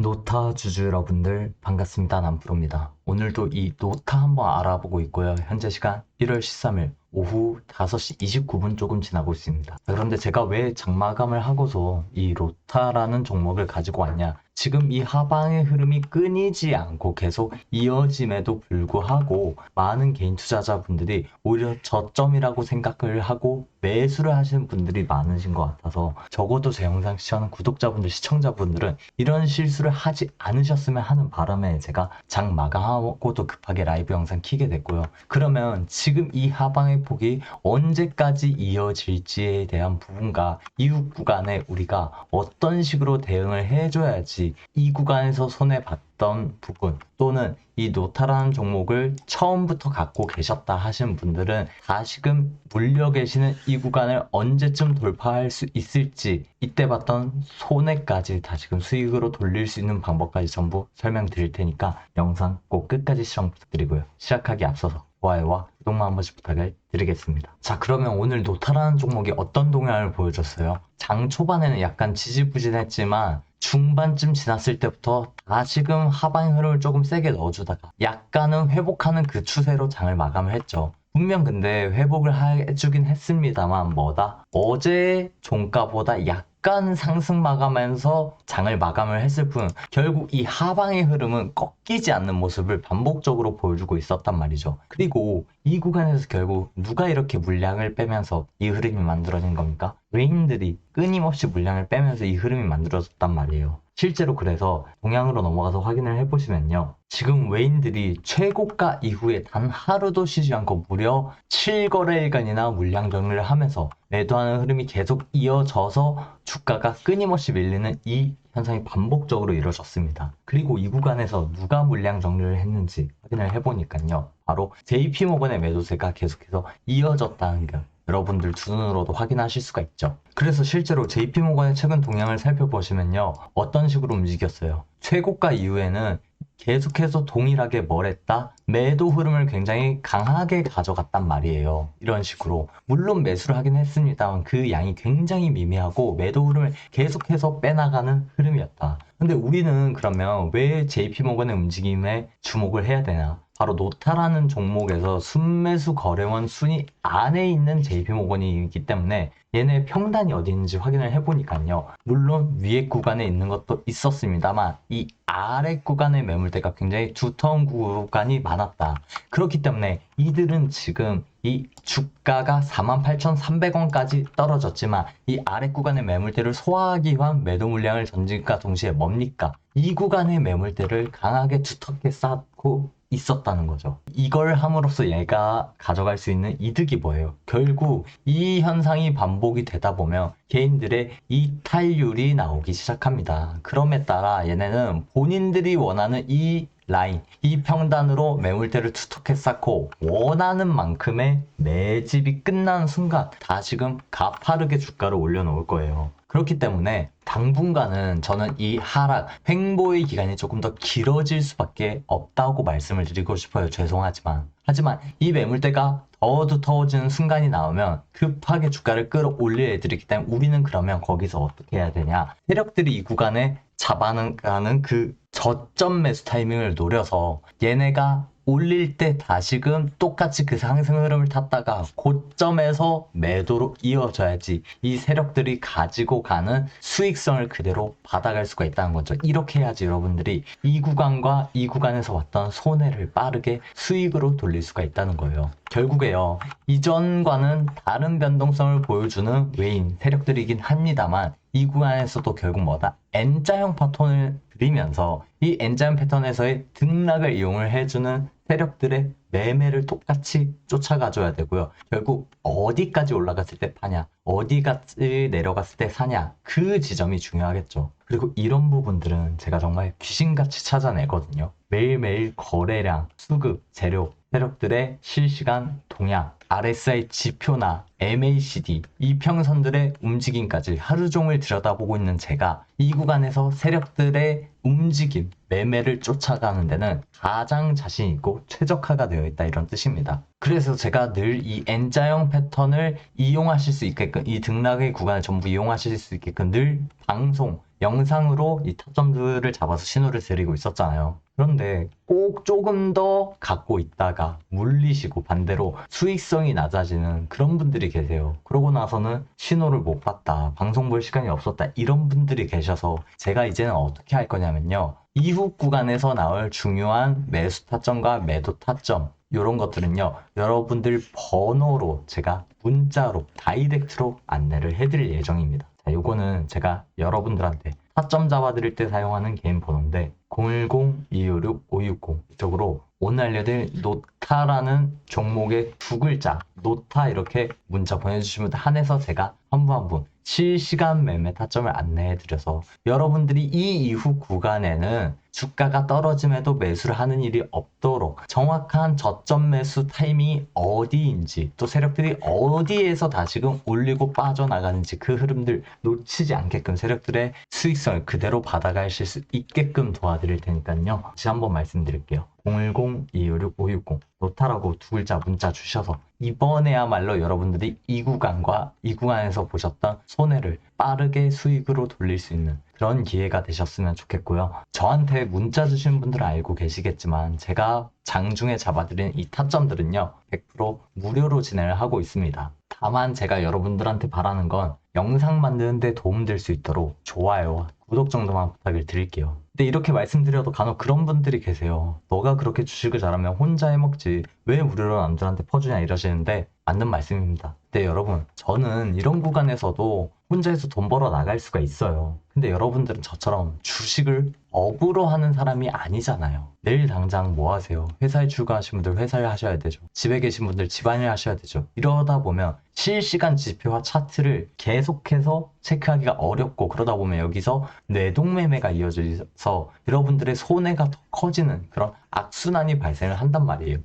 노타 주주 여러분들 반갑습니다. 남프로입니다. 오늘도 이 노타 한번 알아보고 있고요. 현재 시간 1월 13일 오후 5시 29분 조금 지나고 있습니다. 자, 그런데 제가 왜 장마감을 하고서 이 로타라는 종목을 가지고 왔냐? 지금 이 하방의 흐름이 끊이지 않고 계속 이어짐에도 불구하고 많은 개인 투자자분들이 오히려 저점이라고 생각을 하고 매수를 하시는 분들이 많으신 것 같아서 적어도 제 영상 시청하는 구독자분들, 시청자분들은 이런 실수를 하지 않으셨으면 하는 바람에 제가 장 마감하고도 급하게 라이브 영상 키게 됐고요. 그러면 지금 이 하방의 폭이 언제까지 이어질지에 대한 부분과 이후 구간에 우리가 어떤 식으로 대응을 해줘야지 이 구간에서 손해봤던 부분 또는 이 노타라는 종목을 처음부터 갖고 계셨다 하시는 분들은 다시금 물려 계시는 이 구간을 언제쯤 돌파할 수 있을지 이때 봤던 손해까지 다시금 수익으로 돌릴 수 있는 방법까지 전부 설명드릴 테니까 영상 꼭 끝까지 시청 부탁드리고요. 시작하기 앞서서 좋아요와 구독만 한 번씩 부탁을 드리겠습니다. 자 그러면 오늘 노타라는 종목이 어떤 동향을 보여줬어요? 장 초반에는 약간 지지부진했지만 중반쯤 지났을 때부터 다시금 하방 흐름을 조금 세게 넣어주다가 약간은 회복하는 그 추세로 장을 마감을 했죠. 분명 근데 회복을 해주긴 했습니다만 뭐다? 어제 종가보다 약 간 상승 마감하면서 장을 마감을 했을 뿐 결국 이 하방의 흐름은 꺾이지 않는 모습을 반복적으로 보여주고 있었단 말이죠. 그리고 이 구간에서 결국 누가 이렇게 물량을 빼면서 이 흐름이 만들어진 겁니까? 외인들이 끊임없이 물량을 빼면서 이 흐름이 만들어졌단 말이에요. 실제로 그래서 동향으로 넘어가서 확인을 해보시면요. 지금 외인들이 최고가 이후에 단 하루도 쉬지 않고 무려 7거래일간이나 물량 정리를 하면서 매도하는 흐름이 계속 이어져서 주가가 끊임없이 밀리는 이 현상이 반복적으로 이루어졌습니다. 그리고 이 구간에서 누가 물량 정리를 했는지 확인을 해보니까요. 바로 JP모건의 매도세가 계속해서 이어졌다는 게 여러분들 두 눈으로도 확인하실 수가 있죠. 그래서 실제로 JP모건의 최근 동향을 살펴보시면요. 어떤 식으로 움직였어요. 최고가 이후에는 계속해서 동일하게 뭘 했다? 매도 흐름을 굉장히 강하게 가져갔단 말이에요. 이런 식으로. 물론 매수를 하긴 했습니다만 그 양이 굉장히 미미하고 매도 흐름을 계속해서 빼나가는 흐름이었다. 근데 우리는 그러면 왜 JP모건의 움직임에 주목을 해야 되나? 바로 노타라는 종목에서 순매수 거래원 순위 안에 있는 JP모건이 있기 때문에 얘네 평단이 어디 있는지 확인을 해보니까요. 물론 위에 구간에 있는 것도 있었습니다만 이 아래 구간의 매물대가 굉장히 두터운 구간이 많았다. 그렇기 때문에 이들은 지금 이 주가가 48,300원까지 떨어졌지만 이 아래 구간의 매물대를 소화하기 위한 매도 물량을 던진과 동시에 뭡니까? 이 구간의 매물대를 강하게 두텁게 쌓고 있었다는 거죠. 이걸 함으로써 얘가 가져갈 수 있는 이득이 뭐예요? 결국 이 현상이 반복이 되다 보면 개인들의 이탈률이 나오기 시작합니다. 그럼에 따라 얘네는 본인들이 원하는 이 라인, 이 평단으로 매물대를 투톡해 쌓고 원하는 만큼의 매집이 끝나는 순간 다시금 가파르게 주가를 올려놓을 거예요. 그렇기 때문에 당분간은 저는 이 하락, 횡보의 기간이 조금 더 길어질 수밖에 없다고 말씀을 드리고 싶어요. 죄송하지만. 하지만 이 매물대가 더 두터워지는 순간이 나오면 급하게 주가를 끌어올릴 애들이기 때문에 우리는 그러면 거기서 어떻게 해야 되냐. 세력들이 이 구간에 잡아가는 그 저점 매수 타이밍을 노려서 얘네가 올릴 때 다시금 똑같이 그 상승 흐름을 탔다가 고점에서 매도로 이어져야지 이 세력들이 가지고 가는 수익성을 그대로 받아갈 수가 있다는 거죠. 이렇게 해야지 여러분들이 이 구간과 이 구간에서 왔던 손해를 빠르게 수익으로 돌릴 수가 있다는 거예요. 결국에요. 이전과는 다른 변동성을 보여주는 외인 세력들이긴 합니다만 이 구간에서도 결국 뭐다? N자형 패턴을 그리면서 이 N자형 패턴에서의 등락을 이용을 해주는 세력들의 매매를 똑같이 쫓아가줘야 되고요. 결국 어디까지 올라갔을 때 파냐, 어디까지 내려갔을 때 사냐, 그 지점이 중요하겠죠. 그리고 이런 부분들은 제가 정말 귀신같이 찾아내거든요. 매일매일 거래량, 수급, 재료, 세력들의 실시간 동향, RSI 지표나 MACD, 이평선들의 움직임까지 하루 종일 들여다보고 있는 제가 이 구간에서 세력들의 움직임, 매매를 쫓아가는 데는 가장 자신 있고 최적화가 되어 있다 이런 뜻입니다. 그래서 제가 늘 이 N자형 패턴을 이용하실 수 있게끔 이 등락의 구간을 전부 이용하실 수 있게끔 늘 방송, 영상으로 이 타점들을 잡아서 신호를 드리고 있었잖아요. 그런데 꼭 조금 더 갖고 있다가 물리시고 반대로 수익성이 낮아지는 그런 분들이 계세요. 그러고 나서는 신호를 못 봤다. 방송 볼 시간이 없었다. 이런 분들이 계셔서 제가 이제는 어떻게 할 거냐면요. 이후 구간에서 나올 중요한 매수 타점과 매도 타점 이런 것들은요 여러분들 번호로 제가 문자로 다이렉트로 안내를 해드릴 예정입니다 자 요거는 제가 여러분들한테 타점 잡아드릴 때 사용하는 개인 번호인데 010-256-560 이쪽으로 오늘 알려드릴 노타라는 종목의 두 글자 노타 이렇게 문자 보내주시면 한해서 제가 한 분 한 분 실시간 매매 타점을 안내해드려서 여러분들이 이 이후 구간에는 주가가 떨어짐에도 매수를 하는 일이 없도록 정확한 저점 매수 타이밍이 어디인지 또 세력들이 어디에서 다시금 올리고 빠져나가는지 그 흐름들 놓치지 않게끔 세력들의 수익성을 그대로 받아가실 수 있게끔 도와드릴 테니까요. 다시 한번 말씀드릴게요. 010-256-560 노타라고 두 글자 문자 주셔서 이번에야말로 여러분들이 이 구간과 이 구간에서 보셨던 손해를 빠르게 수익으로 돌릴 수 있는 그런 기회가 되셨으면 좋겠고요. 저한테 문자 주신 분들은 알고 계시겠지만 제가 장중에 잡아드린 이 타점들은요. 100% 무료로 진행을 하고 있습니다. 다만 제가 여러분들한테 바라는 건 영상 만드는데 도움될 수 있도록 좋아요, 구독 정도만 부탁을 드릴게요. 근데 이렇게 말씀드려도 간혹 그런 분들이 계세요. 너가 그렇게 주식을 잘하면 혼자 해먹지 왜 무료로 남들한테 퍼주냐 이러시는데 맞는 말씀입니다. 근데 여러분 저는 이런 구간에서도 혼자서 돈 벌어 나갈 수가 있어요. 근데 여러분들은 저처럼 주식을 업으로 하는 사람이 아니잖아요. 내일 당장 뭐 하세요? 회사에 출근하신 분들 회사를 하셔야 되죠. 집에 계신 분들 집안일 하셔야 되죠. 이러다 보면 실시간 지표와 차트를 계속해서 체크하기가 어렵고 그러다 보면 여기서 뇌동매매가 이어져서 여러분들의 손해가 더 커지는 그런 악순환이 발생을 한단 말이에요.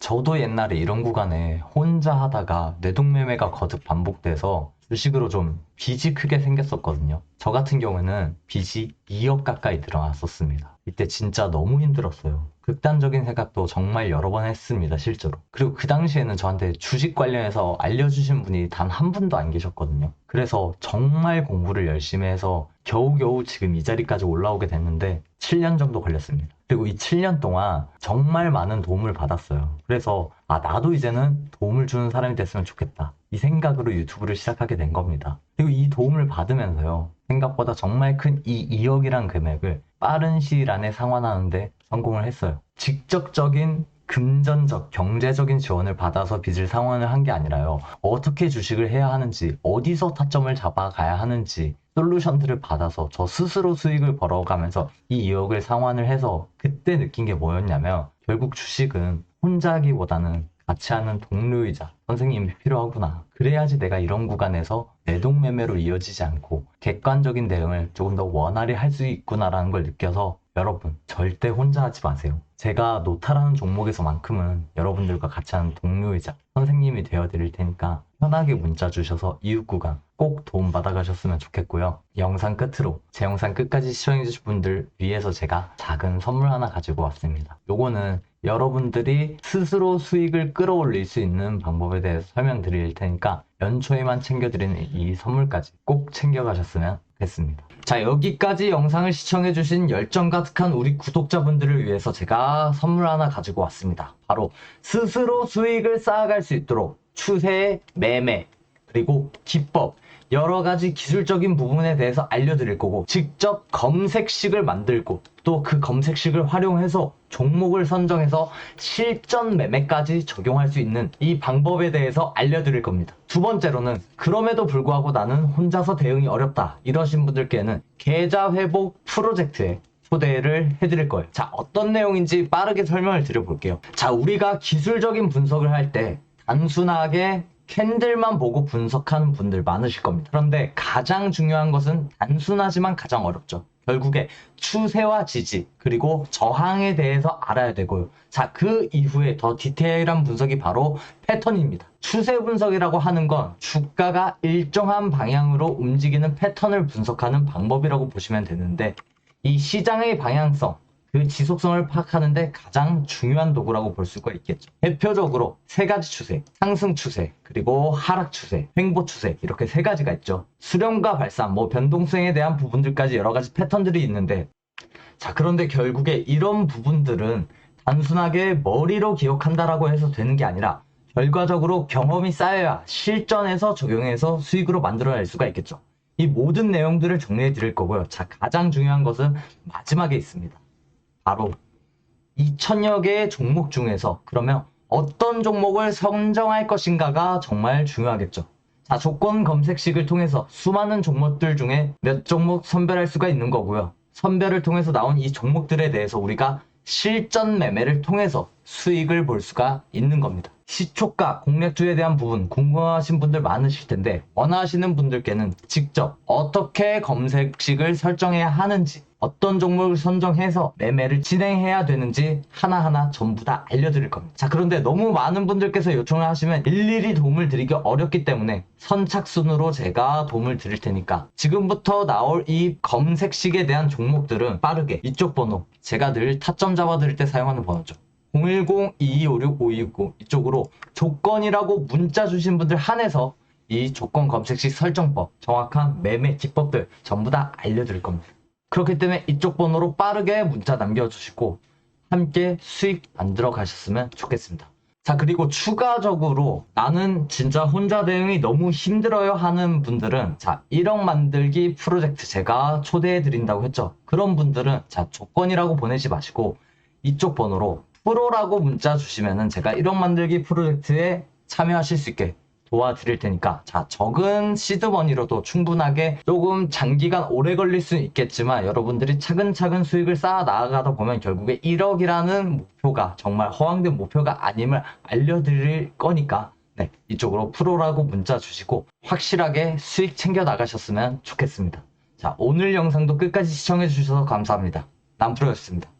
저도 옛날에 이런 구간에 혼자 하다가 뇌동매매가 거듭 반복돼서 주식으로 좀 빚이 크게 생겼었거든요. 저 같은 경우에는 빚이 2억 가까이 들어왔었습니다. 이때 진짜 너무 힘들었어요. 극단적인 생각도 정말 여러 번 했습니다, 실제로. 그리고 그 당시에는 저한테 주식 관련해서 알려주신 분이 단 한 분도 안 계셨거든요. 그래서 정말 공부를 열심히 해서 겨우겨우 지금 이 자리까지 올라오게 됐는데 7년 정도 걸렸습니다. 그리고 이 7년 동안 정말 많은 도움을 받았어요. 그래서 아 나도 이제는 도움을 주는 사람이 됐으면 좋겠다. 이 생각으로 유튜브를 시작하게 된 겁니다. 그리고 이 도움을 받으면서요. 생각보다 정말 큰 이 2억이란 금액을 빠른 시일 안에 상환하는데 성공을 했어요. 직접적인 금전적, 경제적인 지원을 받아서 빚을 상환을 한 게 아니라요. 어떻게 주식을 해야 하는지, 어디서 타점을 잡아가야 하는지, 솔루션들을 받아서 저 스스로 수익을 벌어가면서 이 2억을 상환을 해서 그때 느낀 게 뭐였냐면 결국 주식은 혼자 하기보다는 같이 하는 동료이자 선생님이 필요하구나. 그래야지 내가 이런 구간에서 내동매매로 이어지지 않고 객관적인 대응을 조금 더 원활히 할 수 있구나라는 걸 느껴서 여러분 절대 혼자 하지 마세요. 제가 노타라는 종목에서만큼은 여러분들과 같이 하는 동료이자 선생님이 되어 드릴 테니까 편하게 문자 주셔서 이웃 구간 꼭 도움 받아 가셨으면 좋겠고요. 영상 끝으로 제 영상 끝까지 시청해 주신 분들 위해서 제가 작은 선물 하나 가지고 왔습니다. 요거는 여러분들이 스스로 수익을 끌어올릴 수 있는 방법에 대해서 설명드릴 테니까 연초에만 챙겨드리는 이 선물까지 꼭 챙겨가셨으면 좋겠습니다. 자 여기까지 영상을 시청해주신 열정 가득한 우리 구독자분들을 위해서 제가 선물 하나 가지고 왔습니다. 바로 스스로 수익을 쌓아갈 수 있도록 추세, 매매, 그리고 기법, 여러 가지 기술적인 부분에 대해서 알려드릴 거고 직접 검색식을 만들고 또 그 검색식을 활용해서 종목을 선정해서 실전 매매까지 적용할 수 있는 이 방법에 대해서 알려드릴 겁니다. 두 번째로는 그럼에도 불구하고 나는 혼자서 대응이 어렵다 이러신 분들께는 계좌 회복 프로젝트에 초대를 해드릴 거예요. 자, 어떤 내용인지 빠르게 설명을 드려볼게요. 자, 우리가 기술적인 분석을 할 때 단순하게 캔들만 보고 분석하는 분들 많으실 겁니다. 그런데 가장 중요한 것은 단순하지만 가장 어렵죠. 결국에 추세와 지지 그리고 저항에 대해서 알아야 되고요. 자, 그 이후에 더 디테일한 분석이 바로 패턴입니다. 추세 분석이라고 하는 건 주가가 일정한 방향으로 움직이는 패턴을 분석하는 방법이라고 보시면 되는데 이 시장의 방향성 그 지속성을 파악하는데 가장 중요한 도구라고 볼 수가 있겠죠. 대표적으로 세 가지 추세, 상승 추세, 그리고 하락 추세, 횡보 추세 이렇게 세 가지가 있죠. 수렴과 발산, 뭐 변동성에 대한 부분들까지 여러 가지 패턴들이 있는데 자 그런데 결국에 이런 부분들은 단순하게 머리로 기억한다라고 해서 되는 게 아니라 결과적으로 경험이 쌓여야 실전에서 적용해서 수익으로 만들어낼 수가 있겠죠. 이 모든 내용들을 정리해 드릴 거고요. 자, 가장 중요한 것은 마지막에 있습니다. 바로 2천여 개의 종목 중에서 그러면 어떤 종목을 선정할 것인가가 정말 중요하겠죠. 자, 조건 검색식을 통해서 수많은 종목들 중에 몇 종목 선별할 수가 있는 거고요. 선별을 통해서 나온 이 종목들에 대해서 우리가 실전 매매를 통해서 수익을 볼 수가 있는 겁니다. 시초가, 공략주에 대한 부분 궁금하신 분들 많으실 텐데 원하시는 분들께는 직접 어떻게 검색식을 설정해야 하는지 어떤 종목을 선정해서 매매를 진행해야 되는지 하나하나 전부 다 알려드릴 겁니다. 자, 그런데 너무 많은 분들께서 요청을 하시면 일일이 도움을 드리기 어렵기 때문에 선착순으로 제가 도움을 드릴 테니까 지금부터 나올 이 검색식에 대한 종목들은 빠르게 이쪽 번호 제가 늘 타점 잡아드릴 때 사용하는 번호죠. 010-2256-5269 이쪽으로 조건이라고 문자 주신 분들 한해서 이 조건 검색식 설정법, 정확한 매매 기법들 전부 다 알려드릴 겁니다. 그렇기 때문에 이쪽 번호로 빠르게 문자 남겨주시고 함께 수익 만들어 가셨으면 좋겠습니다. 자, 그리고 추가적으로 나는 진짜 혼자 대응이 너무 힘들어요 하는 분들은 자, 1억 만들기 프로젝트 제가 초대해 드린다고 했죠. 그런 분들은 자, 조건이라고 보내지 마시고 이쪽 번호로 프로라고 문자 주시면은 제가 1억 만들기 프로젝트에 참여하실 수 있게 도와드릴 테니까. 자 적은 시드머니로도 충분하게 조금 장기간 오래 걸릴 수 있겠지만 여러분들이 차근차근 수익을 쌓아 나아가다 보면 결국에 1억이라는 목표가 정말 허황된 목표가 아님을 알려드릴 거니까 네 이쪽으로 프로라고 문자 주시고 확실하게 수익 챙겨 나가셨으면 좋겠습니다. 자 오늘 영상도 끝까지 시청해 주셔서 감사합니다. 남프로였습니다